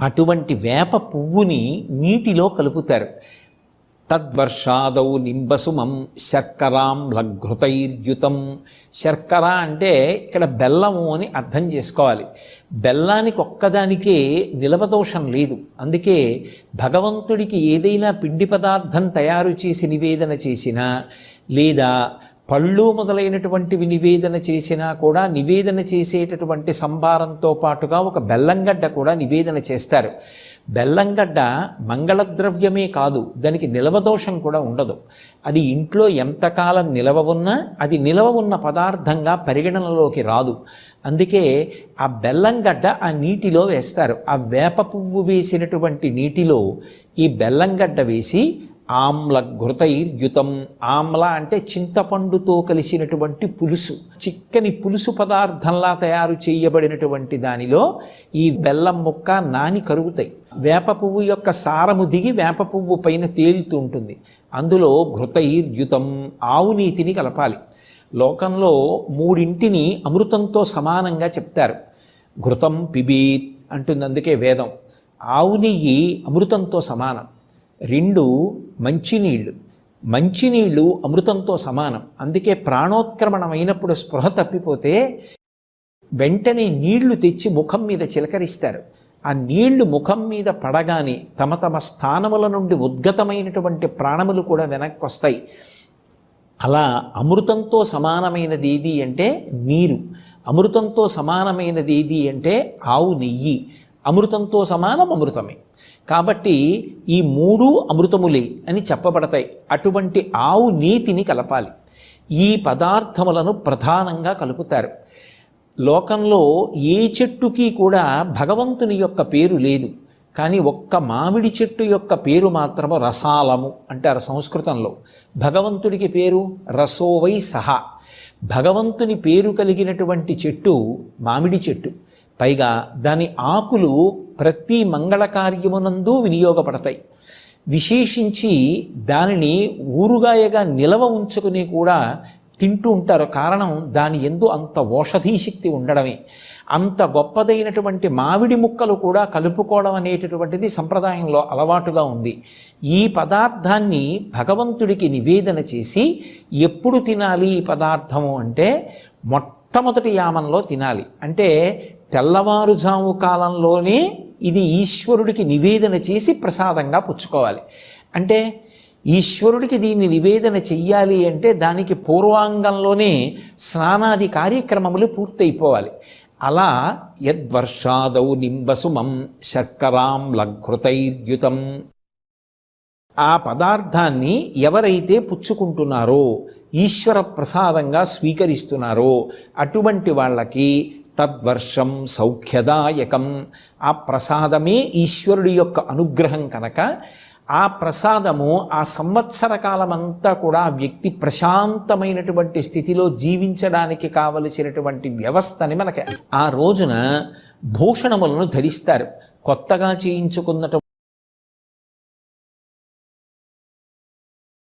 అటువంటి వేప పువ్వుని నీటిలో కలుపుతారు. తద్వర్షాదౌ నింబసుమం శర్కరాం లఘృతైర్యుతం. శర్కర అంటే ఇక్కడ బెల్లము అని అర్థం చేసుకోవాలి. బెల్లానికి ఒక్కదానికే నిలవదోషం లేదు. అందుకే భగవంతుడికి ఏదైనా పిండి పదార్థం తయారు చేసి నివేదన చేసినా లేదా పళ్ళు మొదలైనటువంటివి నివేదన చేసినా కూడా నివేదన చేసేటటువంటి సంభారంతో పాటుగా ఒక బెల్లంగడ్డ కూడా నివేదన చేస్తారు. బెల్లంగడ్డ మంగళద్రవ్యమే కాదు దానికి నిలవదోషం కూడా ఉండదు. అది ఇంట్లో ఎంతకాలం నిలవ ఉన్నా అది నిలవ ఉన్న పదార్థంగా పరిగణనలోకి రాదు. అందుకే ఆ బెల్లంగడ్డ ఆ నీటిలో వేస్తారు. ఆ వేప పువ్వు వేసినటువంటి నీటిలో ఈ బెల్లంగడ్డ వేసి ఆమ్ల ఘృతైర్యుతం ఆమ్ల అంటే చింతపండుతో కలిసినటువంటి పులుసు. చిక్కని పులుసు పదార్థంలా తయారు చేయబడినటువంటి దానిలో ఈ బెల్లం ముక్క నాని కరుగుతాయి. వేప పువ్వు యొక్క సారము దిగి వేప పువ్వు పైన తేలుతూ ఉంటుంది. అందులో ఘృతైర్యుతం ఆవు నీతిని కలపాలి. లోకంలో మూడింటిని అమృతంతో సమానంగా చెప్తారు. ఘృతం పిబీత్ అంటుంది అందుకే వేదం. ఆవు నెయ్యి అమృతంతో సమానం. రెండు మంచినీళ్ళు. మంచినీళ్ళు అమృతంతో సమానం. అందుకే ప్రాణోత్క్రమణం అయినప్పుడు స్పృహ తప్పిపోతే వెంటనే నీళ్ళు తెచ్చి ముఖం మీద చిలకరిస్తారు. ఆ నీళ్ళు ముఖం మీద పడగానే తమ తమ స్థానముల నుండి ఉద్గతమైనటువంటి ప్రాణములు కూడా వెనక్కి వస్తాయి అలా అమృతంతో సమానమైనది ఏది అంటే నీరు. అమృతంతో సమానమైనది ఏది అంటే ఆవు నెయ్యి. అమృతంతో సమానం అమృతమే. కాబట్టి ఈ మూడు అమృతములే అని చెప్పబడతాయి. అటువంటి ఆవు నీతిని కలపాలి. ఈ పదార్థములను ప్రధానంగా కలుపుతారు. లోకంలో ఏ చెట్టుకి కూడా భగవంతుని యొక్క పేరు లేదు. కానీ ఒక్క మామిడి చెట్టు యొక్క పేరు మాత్రము రసాలము అంటారు సంస్కృతంలో. భగవంతుడికి పేరు రసోవై సహా. భగవంతుని పేరు కలిగినటువంటి చెట్టు మామిడి చెట్టు. పైగా దాని ఆకులు ప్రతి మంగళ కార్యమునందు వినియోగపడతాయి. విశేషించి దానిని ఊరుగాయగా నిలవ ఉంచుకుని కూడా తింటూ ఉంటారు. కారణం దాని ఎందు అంత ఓషధీ శక్తి ఉండడమే. అంత గొప్పదైనటువంటి మామిడి ముక్కలు కూడా కలుపుకోవడం అనేటటువంటిది సంప్రదాయంలో అలవాటుగా ఉంది. ఈ పదార్థాన్ని భగవంతుడికి నివేదన చేసి ఎప్పుడు తినాలి ఈ పదార్థము అంటే మొట్టమొదటి యామంలో తినాలి. అంటే తెల్లవారుజాము కాలంలోనే ఇది ఈశ్వరుడికి నివేదన చేసి ప్రసాదంగా పుచ్చుకోవాలి. అంటే ఈశ్వరుడికి దీన్ని నివేదన చెయ్యాలి అంటే దానికి పూర్వాంగంలోనే స్నానాది కార్యక్రమములు పూర్తయిపోవాలి. అలా యద్వర్షాదౌ నింబసుమం శర్కరాం లఘృతైర్యుతం. ఆ పదార్థాన్ని ఎవరైతే పుచ్చుకుంటున్నారో ఈశ్వర ప్రసాదంగా స్వీకరిస్తున్నారో అటువంటి వాళ్ళకి తద్వర్షం సౌఖ్యదాయకం. ఆ ప్రసాదమే ఈశ్వరుడి యొక్క అనుగ్రహం కనుక ఆ ప్రసాదము ఆ సంవత్సర కాలమంతా కూడా వ్యక్తి ప్రశాంతమైనటువంటి స్థితిలో జీవించడానికి కావలసినటువంటి వ్యవస్థని మనకి ఆ రోజున భూషణములను ధరిస్తారు. కొత్తగా చేయించుకున్నటువంటి